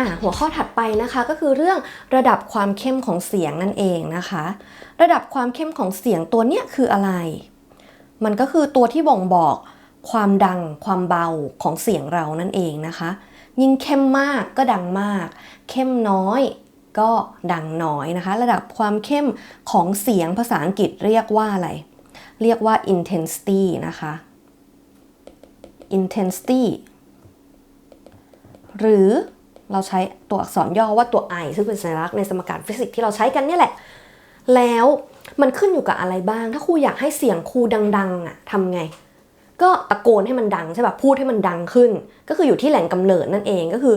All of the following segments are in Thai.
อะหัวข้อถัดไปนะคะก็คือเรื่องระดับความเข้มของเสียงนั่นเองนะคะ ระดับความเข้มของเสียงตัวเนี้ยคืออะไร มันก็คือตัวที่บ่งบอกความดังความเบาของเสียงเรานั่นเองนะคะ ยิ่งเข้มมากก็ดังมาก เข้มน้อยก็ดังน้อยนะคะ ระดับความเข้มของเสียงภาษาอังกฤษเรียกว่าอะไร เรียกว่า intensity นะคะ intensity หรือ เราใช้ตัวอักษรย่อว่าตัว I ซึ่งเป็นสัญลักษณ์ในสมการฟิสิกส์ที่เราใช้กันนี่แหละ แล้วมันขึ้นอยู่กับอะไรบ้าง ถ้าครูอยากให้เสียงครูดังๆอะทำไง ก็ตะโกนให้มันดังใช่ป่ะพูดให้มันดังขึ้น ก็คืออยู่ที่แหล่งกำเนิดนั่นเองก็คือ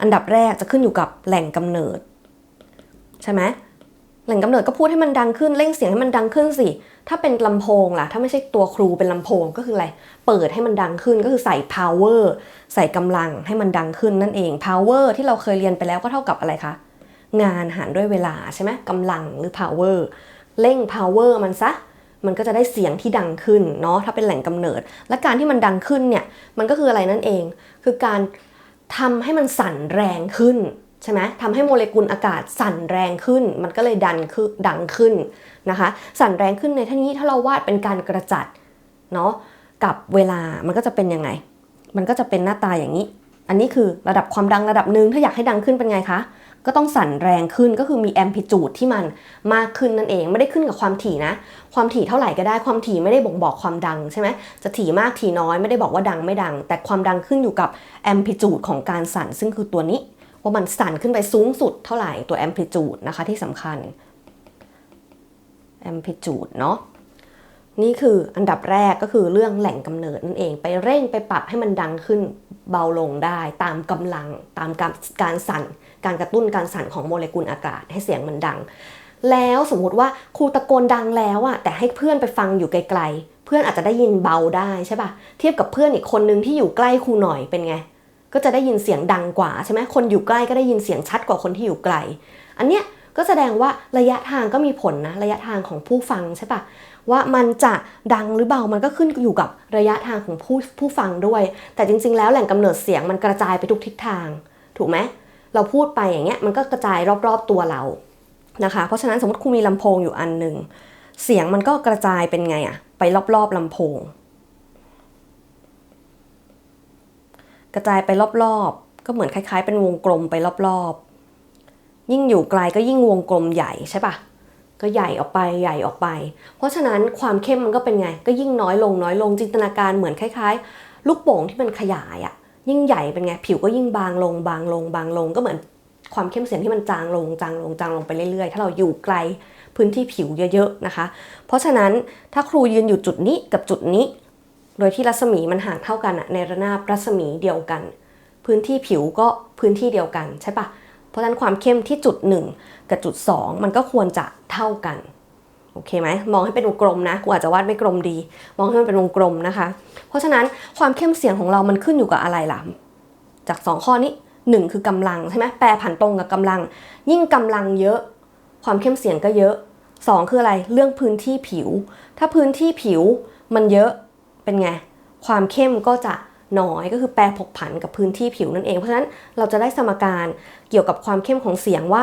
อันดับแรกจะขึ้นอยู่กับแหล่งกำเนิด ใช่ไหม แหล่งกำเนิดก็พูดให้มันดังขึ้นเร่งเสียงให้มันดังขึ้นสิ ถ้าเป็นลำโพงล่ะ ถ้าไม่ใช่ตัวครูเป็นลำโพงก็คืออะไร เปิดให้มันดังขึ้นก็คือใส่ power ใส่กำลังให้มันดังขึ้นนั่นเอง power ที่เราเคยเรียนไปแล้วก็เท่ากับอะไรคะ งานหารด้วยเวลาใช่ไหมกำลังหรือ power เร่ง power มันซะ มันก็จะได้เสียงที่ดังขึ้นเนาะถ้าเป็นแหล่งกำเนิด และการที่มันดังขึ้นเนี่ยมันก็คืออะไรนั่นเอง คือการทำให้มันสั่นแรงขึ้น ใช่ไหมทำให้โมเลกุลอากาศสั่นแรงขึ้น มันก็เลยดันคือดังขึ้นนะคะ สั่นแรงขึ้นในที่นี้ถ้าเราวาดเป็นการกระจัดเนาะกับเวลามันก็จะเป็นยังไง มันก็จะเป็นหน้าตาอย่างนี้ อันนี้คือระดับความดังระดับหนึ่งถ้าอยากให้ดังขึ้นเป็นไงคะก็ต้องสั่นแรงขึ้นก็คือมีแอมพลิจูดที่มันมากขึ้นนั่นเองไม่ได้ขึ้นกับความถี่นะ ความถี่เท่าไหร่ก็ได้ความถี่ไม่ได้บ่งบอกความดังใช่ไหมจะถี่มากถี่น้อยไม่ได้บอกว่าดังไม่ดัง แต่ความดังขึ้นอยู่กับแอมพลิจูดของการสั่นซึ่งคือตัวนี้ ว่ามันสั่นขึ้นไปสูงสุดเท่าไหร่ตัวแอมพลิจูดนะคะที่สำคัญแอมพลิจูดเนาะนี่คืออันดับแรกก็คือเรื่องแหล่งกำเนิดนั่นเองไปเร่งไปปรับให้มันดังขึ้นเบาลงได้ตามกำลังตามการการสั่น การกระตุ้นการสั่นของโมเลกุลอากาศให้เสียงมันดัง แล้วสมมุติว่าครูตะโกนดังแล้วอะแต่ให้เพื่อนไปฟังอยู่ไกลๆ เพื่อนอาจจะได้ยินเบาได้ใช่ปะเทียบกับเพื่อนอีกคนนึงที่อยู่ใกล้ครูหน่อยเป็นไง ก็จะได้ยินเสียงดังกว่าใช่ไหมคนอยู่ใกล้ก็ได้ยินเสียงชัดกว่าคนที่อยู่ไกล อันเนี้ยก็แสดงว่าระยะทางก็มีผลนะระยะทางของผู้ฟังใช่ปะว่ามันจะดังหรือเบามันก็ขึ้นอยู่กับระยะทางของผู้ผู้ฟังด้วย แต่จริง ๆ แล้วแหล่งกำเนิดเสียงมันกระจายไปทุกทิศทาง ถูกไหมเราพูดไปอย่างเงี้ยมันก็กระจายรอบๆตัวเรานะคะ เพราะฉะนั้นสมมติครูมีลำโพงอยู่อันหนึ่งเสียงมันก็กระจายเป็นไงอะไปรอบๆลำโพง กระจายไปรอบๆ ก็เหมือนคล้าย ๆ เป็นวงกลมไปรอบๆ ยิ่งอยู่ไกลก็ยิ่งวงกลมใหญ่ใช่ปะก็ใหญ่ออกไปใหญ่ออกไป เพราะฉะนั้นความเข้มมันก็เป็นไง ก็ยิ่งน้อยลงน้อยลงจินตนาการเหมือนคล้าย ๆ ลูกโป่งที่มันขยายอะยิ่งใหญ่เป็นไง ผิวก็ยิ่งบางลงบางลงบางลงก็เหมือนความเข้มเสียงที่มันจางลงจางลงจางลงไปเรื่อยๆ ถ้าเราอยู่ไกลพื้นที่ผิวเยอะๆนะคะ เพราะฉะนั้นถ้าครูยืนอยู่จุดนี้กับจุดนี้ โดยที่รัศมีมันห่างเท่ากันอะในระนาบรัศมีเดียวกัน พื้นที่ผิวก็พื้นที่เดียวกันใช่ปะเพราะฉะนั้นความเข้มที่จุด 1 กับจุด 2 มันก็ควรจะเท่ากันโอเคไหมมองให้เป็นวงกลมนะกูอาจจะวาดไม่กลมดี มองให้มันเป็นวงกลมนะคะ เพราะฉะนั้นความเข้มเสียงของเรามันขึ้นอยู่กับอะไรล่ะจาก 2 ข้อนี้ 1 คือกำลังใช่ไหมแปรผันตรงกับกำลัง ยิ่งกำลังเยอะ ความเข้มเสียงก็เยอะ 2 คืออะไรเรื่องพื้นที่ผิว ถ้าพื้นที่ผิวมันเยอะ เป็นไง ความเข้มก็จะน้อยก็คือแปรผกผันกับพื้นที่ผิวนั่นเอง เพราะฉะนั้นเราจะได้สมการเกี่ยวกับความเข้มของเสียงว่า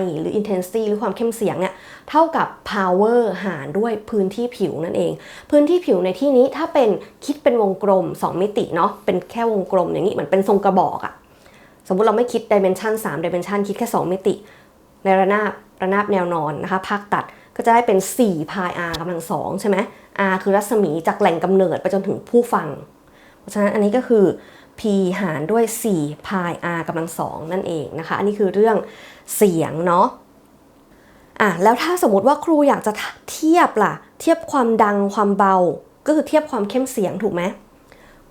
I หรือ intensity หรือความเข้มเสียงเนี่ยเท่ากับ power หารด้วยพื้นที่ผิวนั่นเอง พื้นที่ผิวในที่นี้ถ้าเป็นคิดเป็นวงกลม 2 มิติเนาะเป็นแค่วงกลมอย่างนี้เหมือนเป็นทรงกระบอกอะสมมติเราไม่คิด dimension 3 dimension คิดแค่ 2 มิติ ในระนาบระนาบแนวนอนนะคะภาคตัดก็จะได้เป็น4 pi r กำลังสองใช่ไหม r คือรัศมีจากแหล่งกำเนิดไปจนถึงผู้ฟัง เพราะฉะนั้นอันนี้ก็คือ p หารด้วย4 pi r กำลังสองนั่นเองนะคะ อันนี้คือเรื่องเสียงเนาะอะแล้วถ้าสมมติว่าครูอยากจะเทียบล่ะ เทียบความดังความเบา ก็คือเทียบความเข้มเสียงถูกไหม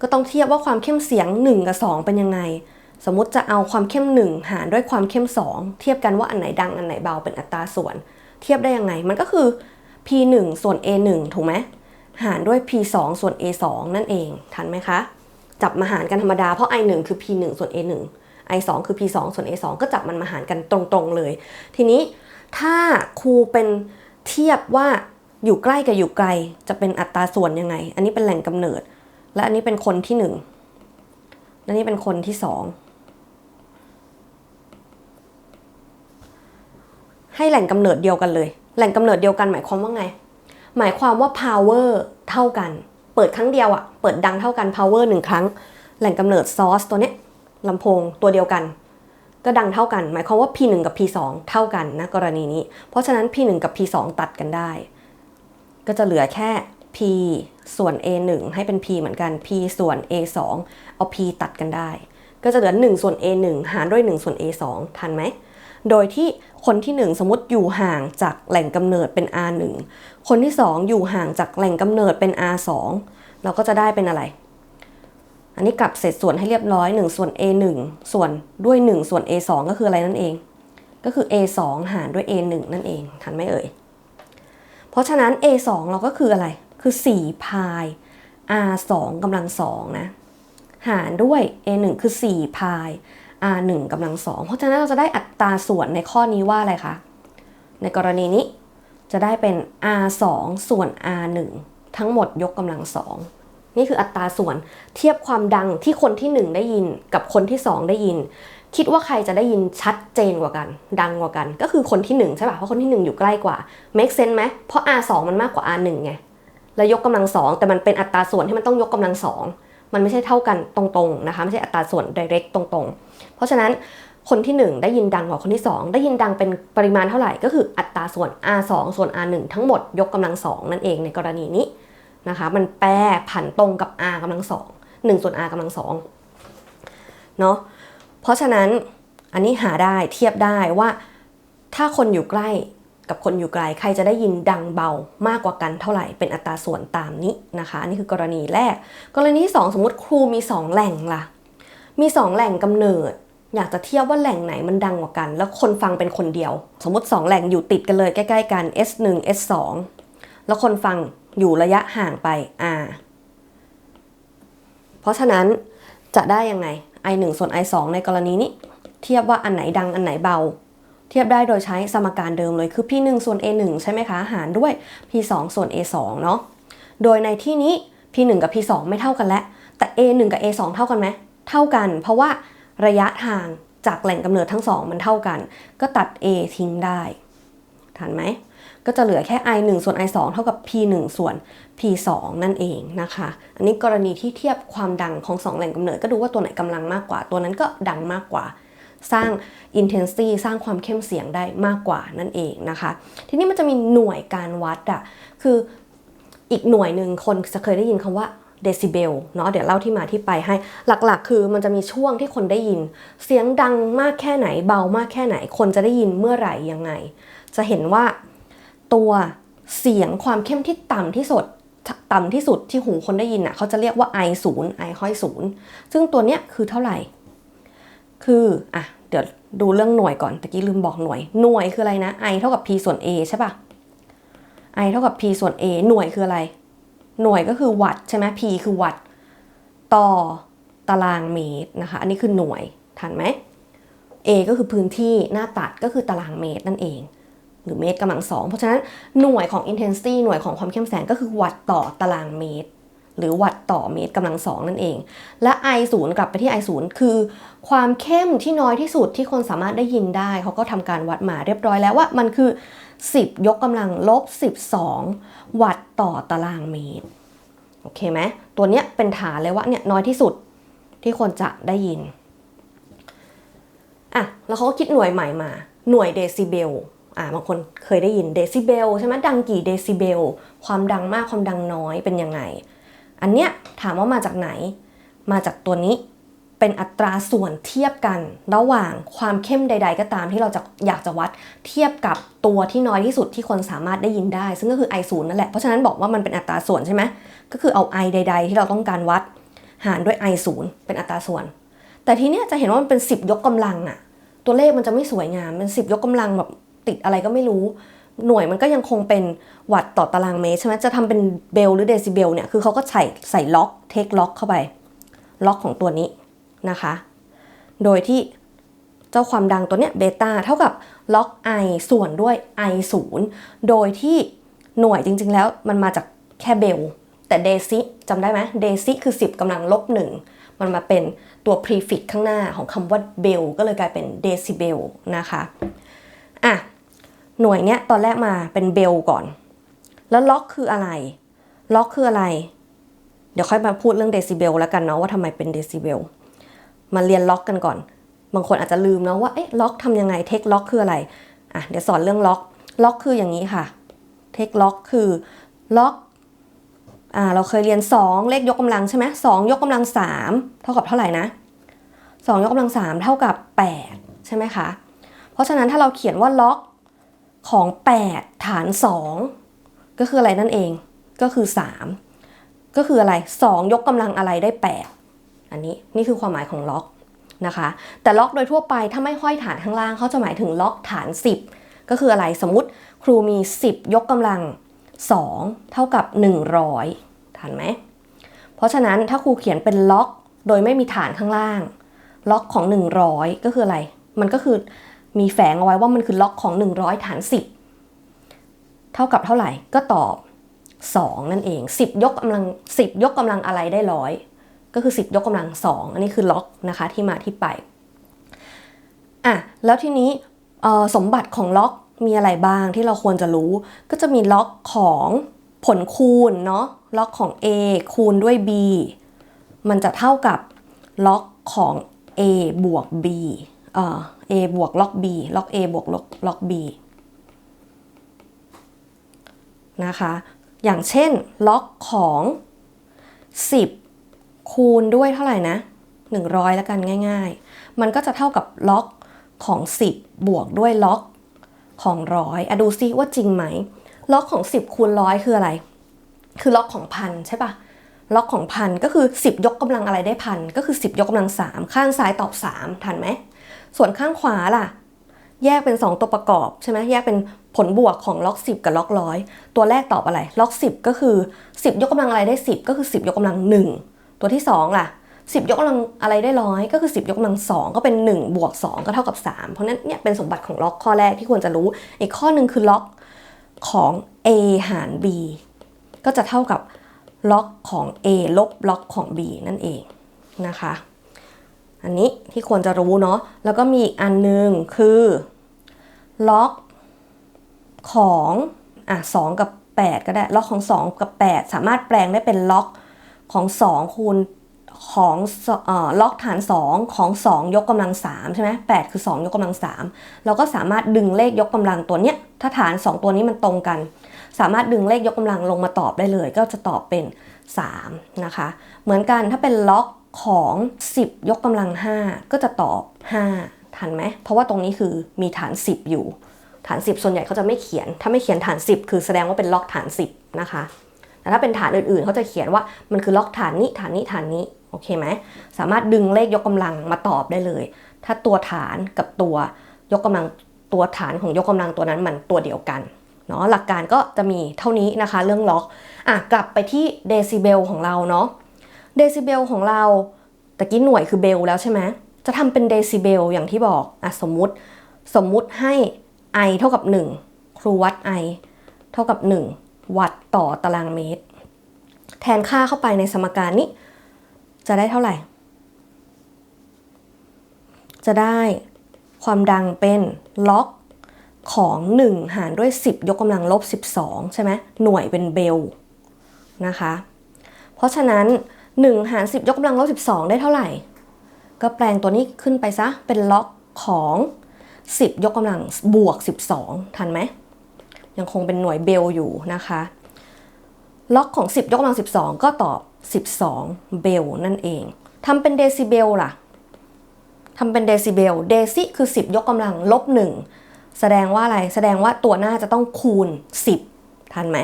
ก็ต้องเทียบว่าความเข้มเสียง 1 กับ 2 เป็นยังไง สมมติจะเอาความเข้ม 1 หารด้วยความเข้ม 2 เทียบกันว่าอันไหนดังอันไหนเบาเป็นอัตราส่วน เทียบได้ยังไง มันก็คือ p 1ส่วน a 1ถูกไหมหารด้วย p 2ส่วน a 2นั่นเอง ทันไหมคะ จับมาหารกันธรรมดา เพราะ i 1คือ p 1ส่วน a 1 i 2คือ p 2ส่วน a 2ก็จับมันมาหารกันตรงๆเลย ทีนี้ถ้าครูเป็นเทียบว่าอยู่ใกล้กับอยู่ไกลจะเป็นอัตราส่วนยังไง อันนี้เป็นแหล่งกำเนิด และอันนี้เป็นคนที่หนึ่งและนี่เป็นคนที่สองให้แหล่งกำเนิดเดียวกันเลย แหล่งกำเนิดเดียวกันหมายความว่าไง หมายความว่า power เท่ากัน เปิดครั้งเดียวอะเปิดดังเท่ากัน power หนึ่งครั้ง แหล่งกำเนิด source ตัวเนี้ยลำโพงตัวเดียวกัน ก็ดังเท่ากัน หมายความว่า P1 กับ P2 เท่ากันนะกรณีนี้ เพราะฉะนั้น P1 กับ P2 ตัดกันได้ ก็จะเหลือแค่ P ส่วน A1 ให้เป็น P เหมือนกัน P ส่วน A2 เอา P ตัดกันได้ ก็จะเหลือ 1 ส่วน A1 หารด้วย 1 ส่วน A2 ทันไหม โดยที่คนที่ 1 สมมติอยู่ห่างจากแหล่งกำเนิดเป็น R1 คนที่ 2 อยู่ห่างจากแหล่งกำเนิดเป็น R2 เราก็จะได้เป็นอะไร อันนี้กลับเศษส่วนให้เรียบร้อย 1 ส่วน A1 ส่วนด้วย 1 ส่วน A2 ก็คืออะไรนั่นเอง ก็คือ A2 หารด้วย A1 นั่นเองทันไหมเอ่ย เพราะฉะนั้น A2 เราก็คืออะไร คือ4พาย R2 กำลัง2นะ หารด้วย A1 คือ4พาย R1 กำลัง2เพราะฉะนั้นเราจะได้อัตราส่วนในข้อนี้ว่าอะไรคะ ในกรณีนี้จะได้เป็น R2 ส่วน R1 ทั้งหมดยกกำลังสองนี่คืออัตราส่วนเทียบความดังที่คนที่ 1 ได้ยินกับคนที่ 2 ได้ยิน คิดว่าใครจะได้ยินชัดเจนกว่ากัน ดังกว่ากัน ก็คือคนที่ 1 ใช่ป่ะเพราะคนที่ 1 อยู่ใกล้กว่า make sense ไหมเพราะ R2 มันมากกว่า R1 ไงแล้วยกกำลังสองแต่มันเป็นอัตราส่วนที่มันต้องยกกำลังสอง มันไม่ใช่เท่ากันตรงๆนะคะไม่ใช่อัตราส่วน direct ตรงๆ เพราะฉะนั้นคนที่ 1 ได้ยินดังกว่าคนที่ 2 ได้ยินดังเป็นปริมาณเท่าไหร่ก็คืออัตราส่วน R2 ส่วน R1 ทั้งหมดยกกำลังสองนั่นเองในกรณีนี้นะคะมันแปรผันตรงกับ R กำลังสอง1ส่วน R กำลังสองเนาะเพราะฉะนั้นอันนี้หาได้เทียบได้ว่าถ้าคนอยู่ใกล้ กับคนอยู่ไกล ใครจะได้ยินดังเบามากกว่ากันเท่าไหร่เป็นอัตราส่วนตามนี้นะคะอันนี้คือกรณีแรก กรณีที่สองสมมติครูมี 2 แหล่งล่ะ มี 2 แหล่งกำเนิด อยากจะเทียบว่าแหล่งไหนมันดังกว่ากัน แล้วคนฟังเป็นคนเดียว สมมติ 2 แหล่งอยู่ติดกันเลยใกล้ ๆ กัน S1 S2 แล้วคนฟังอยู่ระยะห่างไป R เพราะฉะนั้นจะได้ยังไง I1 ส่วน I2 ในกรณีนี้ เทียบว่าอันไหนดังอันไหนเบา ทียบได้โดยใช้สมการเดิมเลยคือ P1 ส่วน A1 ใช่ไหมคะหารด้วย P2 ส่วน A2 เนาะโดยในที่นี้ P1 กับ P2 ไม่เท่ากันแล้วแต่ A1 กับ A2 เท่ากันไหมเท่ากัน เพราะว่าระยะทางจากแหล่งกำเนิดทั้งสองมันเท่ากัน ก็ตัด A ทิ้งได้ทันไหมก็จะเหลือแค่ i 1ส่วน i 2เท่ากับ p 1ส่วน p 2นั่นเองนะคะ อันนี้กรณีที่เทียบความดังของ 2 แหล่งกำเนิดก็ดูว่าตัวไหนกำลังมากกว่า ตัวนั้นก็ดังมากกว่า สร้าง intensity สร้างความเข้มเสียงได้มากกว่านั่นเองนะคะ ทีนี้มันจะมีหน่วยการวัดอะคืออีกหน่วยหนึ่งคนจะเคยได้ยินคำว่าเดซิเบลเนาะเดี๋ยวเล่าที่มาที่ไปให้หลักๆ คือมันจะมีช่วงที่คนได้ยิน เสียงดังมากแค่ไหนเบามากแค่ไหน คนจะได้ยินเมื่อไหร่ยังไง จะเห็นว่าตัวเสียงความเข้มที่ต่ำที่สุดต่ำที่สุดที่หูคนได้ยินอะเขาจะเรียกว่า i 0 i ห้อย0ซึ่งตัวเนี้ยคือเท่าไหร่ คืออะเดี๋ยวดูเรื่องหน่วยก่อนตะกี้ลืมบอกหน่วย หน่วยคืออะไรนะ i เท่ากับ p ส่วน a ใช่ปะ i เท่ากับ p ส่วน a หน่วยคืออะไร หน่วยก็คือวัตใช่ไหม p คือวัตต่อตารางเมตรนะคะ อันนี้คือหน่วยทันไหม a ก็คือพื้นที่หน้าตัดก็คือตารางเมตรนั่นเอง หรือเมตรกำลังสองเพราะฉะนั้นหน่วยของ intensity หน่วยของความเข้มแสงก็คือวัตต่อตารางเมตร หรือวัตต์ต่อเมตรกำลังสองนั่นเอง และ i 0กลับไปที่ i 0คือ ความเข้มที่น้อยที่สุดที่คนสามารถได้ยินได้ เขาก็ทำการวัดมาเรียบร้อยแล้วว่ามันคือ 10 ยกกำลังลบ 12 วัตต์ต่อตารางเมตร โอเคไหมตัวเนี้ยเป็นฐานเลยว่าเนี่ยน้อยที่สุดที่คนจะได้ยินอะแล้วเขาก็คิดหน่วยใหม่มา หน่วยเดซิเบลอ่าบางคนเคยได้ยินเดซิเบลใช่ไหมดังกี่เดซิเบล ความดังมากความดังน้อยเป็นยังไง อันเนี้ยถามว่ามาจากไหน มาจากตัวนี้เป็นอัตราส่วนเทียบกัน ระหว่างความเข้มใด ๆ ก็ตามที่เราจะอยากจะวัดเทียบกับตัวที่น้อยที่สุดที่คนสามารถได้ยินได้ ซึ่งก็คือ i 0นั่นแหละเพราะฉะนั้นบอกว่ามันเป็นอัตราส่วนใช่ไหมก็คือเอา i ใด ๆ ที่เราต้องการวัด หารด้วย i 0เป็นอัตราส่วน แต่ทีเนี้ยจะเห็นว่ามันเป็น 10 ยกกำลังอะตัวเลขมันจะไม่สวยงามเป็น10 ยกกำลังแบบติดอะไรก็ไม่รู้ หน่วยมันก็ยังคงเป็นวัตต์ต่อตารางเมตรใช่ไหมจะทำเป็นเบลหรือเดซิเบลเนี่ยคือเขาก็ใส่ใส่ล็อกเทคล็อกเข้าไป ล็อกของตัวนี้นะคะ โดยที่เจ้าความดังตัวเนี้ยเบต้าเท่ากับล็อก i ส่วนด้วย i 0โดยที่หน่วยจริงๆแล้วมันมาจากแค่เบล แต่เดซิจำได้ไหมเดซิคือ 10กำลังลบหนึ่งมันมาเป็นตัว prefix ข้างหน้าของคำว่าเบลก็เลยกลายเป็นเดซิเบลนะคะอะ หน่วยเนี้ยตอนแรกมาเป็นเบลก่อน แล้วล็อกคืออะไร ล็อกคืออะไร เดี๋ยวค่อยมาพูดเรื่องเดซิเบลแล้วกันเนาะว่าทำไมเป็นเดซิเบลมาเรียนล็อกกันก่อน บางคนอาจจะลืมเนาะว่าเอ๊ะล็อกทำยังไงเทคล็อกคืออะไรอะเดี๋ยวสอนเรื่องล็อกล็อกคืออย่างนี้ค่ะเทคล็อกคือล็อกอ่าเราเคยเรียน 2 เลขยกกำลังใช่ไหมสองยกกำลัง 3 เท่ากับเท่าไหร่นะ2ยกกำลัง3เท่ากับ 8 ใช่ไหมคะ เพราะฉะนั้นถ้าเราเขียนว่าล็อก ของ 8 ฐาน 2 ก็คืออะไรนั่นเองก็คือ 3 ก็คืออะไร 2 ยกกำลังอะไรได้ 8 อันนี้นี่คือความหมายของล็อกนะคะ แต่ล็อกโดยทั่วไปถ้าไม่ห้อยฐานข้างล่างเขาจะหมายถึงล็อกฐาน 10 ก็คืออะไรสมมติครูมี 10 ยกกำลัง 2 เท่ากับ 100ทันไหม เพราะฉะนั้นถ้าครูเขียนเป็นล็อกโดยไม่มีฐานข้างล่าง ล็อกของ 100 ก็คืออะไร มันก็คือ มีแฝงเอาไว้ว่ามันคือล็อกของ 100 ฐาน 10 เท่ากับเท่าไหร่ก็ตอบ 2 นั่นเอง 10 ยกกำลัง 10 ยกกำลังอะไรได้ร้อยก็คือ 10 ยกกำลัง 2 อันนี้คือล็อกนะคะที่มาที่ไปอะแล้วทีนี้สมบัติของล็อกมีอะไรบ้างที่เราควรจะรู้ ก็จะมีล็อกของผลคูณเนาะล็อกของ a คูณด้วย b มันจะเท่ากับล็อกของ a บวก b เอ่อ a บวกล็อก b ล็อก a บวกล็อกล็อก b นะคะ อย่างเช่นล็อกของ 10 คูณด้วยเท่าไหร่นะ 100 แล้วกันง่าย ๆ มันก็จะเท่ากับล็อกของ 10 บวกด้วยล็อกของร้อยอะดูซิว่าจริงไหม ล็อกของ 10คูณร้อยคืออะไร คือล็อกของพันใช่ปะล็อกของพันก็คือ 10 ยกกำลังอะไรได้พันก็คือ 10 ยกกำลัง 3 ข้างซ้ายตอบ 3 ทันไหม ส่วนข้างขวาล่ะ แยกเป็น 2 ตัวประกอบใช่ไหมแยกเป็นผลบวกของล็อก 10 กับล็อกร้อยตัวแรกตอบอะไรล็อก 10 ก็คือ 10 ยกกำลังอะไรได้ 10 ก็คือ 10 ยกกำลัง 1 ตัวที่ 2 ล่ะ 10 ยกกำลังอะไรได้ร้อยก็คือ 10 ยกกำลัง 2 ก็เป็น 1 บวก 2 ก็เท่ากับ 3 เพราะนั้นเนี่ยเป็นสมบัติของล็อกข้อแรกที่ควรจะรู้ อีกข้อหนึ่งคือล็อกของ a หาร b ก็จะเท่ากับล็อกของ a ลบล็อกของ b นั่นเองนะคะ อันนี้ที่ควรจะรู้เนาะแล้วก็มีอีกอันนึงคือ ล็อกของอะ2กับ 8 ก็ได้ ล็อกของ 2 กับ 8 สามารถแปลงได้เป็นล็อกของ 2 คูณของล็อกฐาน 2 ของ 2 ยกกำลัง3ใช่ไหม8คือ 2 ยกกำลัง3เราก็สามารถดึงเลขยกกำลังตัวเนี้ยถ้าฐาน 2 ตัวนี้มันตรงกัน สามารถดึงเลขยกกำลังลงมาตอบได้เลย ก็จะตอบเป็น 3 นะคะ เหมือนกันถ้าเป็นล็อก ของ 10 ยกกำลัง 5 ก็จะตอบ 5 ทันไหม เพราะว่าตรงนี้คือมีฐาน 10 อยู่ ฐาน 10 ส่วนใหญ่เขาจะไม่เขียน ถ้าไม่เขียนฐาน 10 คือแสดงว่าเป็นล็อกฐาน 10 นะคะ แต่ถ้าเป็นฐานอื่นๆ เขาจะเขียนว่ามันคือล็อกฐานนี้ฐานนี้ฐานนี้ โอเคไหม สามารถดึงเลขยกกำลังมาตอบได้เลย ถ้าตัวฐานกับตัวยกกำลังตัวฐานของยกกำลังตัวนั้นมันตัวเดียวกันเนาะหลักการก็จะมีเท่านี้นะคะ เรื่องล็อกอะกลับไปที่เดซิเบลของเราเนาะ เดซิเบลของเราตะกี้หน่วยคือเบลแล้วใช่ไหมจะทำเป็นเดซิเบลอย่างที่บอกอะสมมุติสมมุติให้ i เท่ากับ 1 ครูวัด i เท่ากับ 1 วัตต์ต่อตารางเมตร แทนค่าเข้าไปในสมการนี้ จะได้เท่าไหร่ จะได้ความดังเป็นล็อกของ 1 หารด้วย 10 ยกกำลังลบ 12 ใช่ไหมหน่วยเป็นเบลนะคะ เพราะฉะนั้น 1 หาร 10 ยกกำลังลบ12 ได้เท่าไหร่ ก็แปลงตัวนี้ขึ้นไปซะ เป็นล็อกของ 10 ยกกำลังบวก 12 ทันไหม ยังคงเป็นหน่วยเบลอยู่นะคะ ล็อกของ 10 ยกกำลัง 12 ก็ตอบ 12 เบลนั่นเองทำเป็นเดซิเบลล่ะทำเป็นเดซิเบล เดซิคือ 10 ยกกำลังลบ 1 แสดงว่าอะไร แสดงว่าตัวหน้าจะต้องคูณ 10 ทันไหม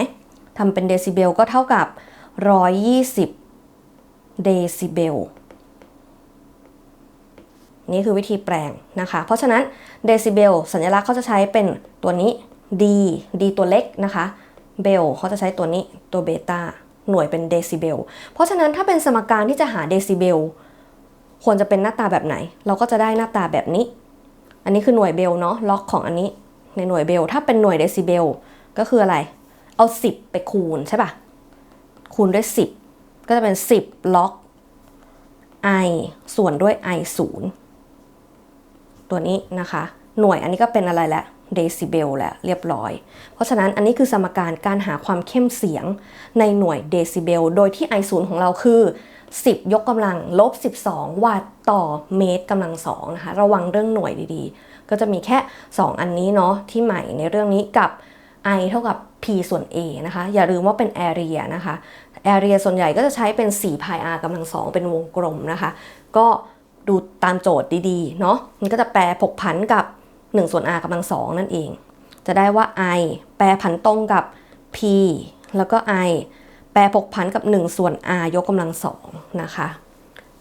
ทำเป็นเดซิเบลก็เท่ากับ 120 เดซิเบลนี่คือวิธีแปลงนะคะ เพราะฉะนั้นเดซิเบลสัญลักษณ์เขาจะใช้เป็นตัวนี้ D D ตัวเล็กนะคะเบลเขาจะใช้ตัวนี้ตัวเบต้าหน่วยเป็นเดซิเบลเพราะฉะนั้นถ้าเป็นสมการที่จะหาเดซิเบลควรจะเป็นหน้าตาแบบไหน เราก็จะได้หน้าตาแบบนี้ อันนี้คือหน่วยเบลเนาะล็อกของอันนี้ในหน่วยเบลถ้าเป็นหน่วยเดซิเบลก็คืออะไร เอา 10 ไปคูณใช่ปะคูณด้วย 10 ก็จะเป็น 10 ล็อก i ส่วนด้วย i 0ตัวนี้นะคะ หน่วยอันนี้ก็เป็นอะไรแล้วเดซิเบลแหละเรียบร้อย เพราะฉะนั้นอันนี้คือสมการการหาความเข้มเสียงในหน่วยเดซิเบล โดยที่ I 0ของเราคือ 10 ยกกำลังลบ 12 วัตต์ต่อเมตรกำลังสองนะคะ ระวังเรื่องหน่วยดีๆ ก็จะมีแค่ 2 อันนี้เนาะที่ใหม่ในเรื่องนี้กับ I เท่ากับ P ส่วน A นะคะ อย่าลืมว่าเป็น area นะคะ area ส่วนใหญ่ก็จะใช้เป็น4 pi r กำลังสองเป็นวงกลมนะคะ ก็ดูตามโจทย์ดีๆ เนาะมันก็จะแปลผกผันกับ 1 ส่วน r กำลังสองนั่นเอง จะได้ว่า i แปลผันตรงกับ p แล้วก็ i แปลผกผันกับ 1 ส่วน r ยกกำลังสองนะคะ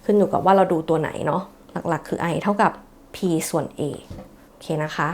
ขึ้นอยู่กับว่าเราดูตัวไหนเนาะหลักๆ คือ i เท่ากับ p ส่วน a โอเคนะคะ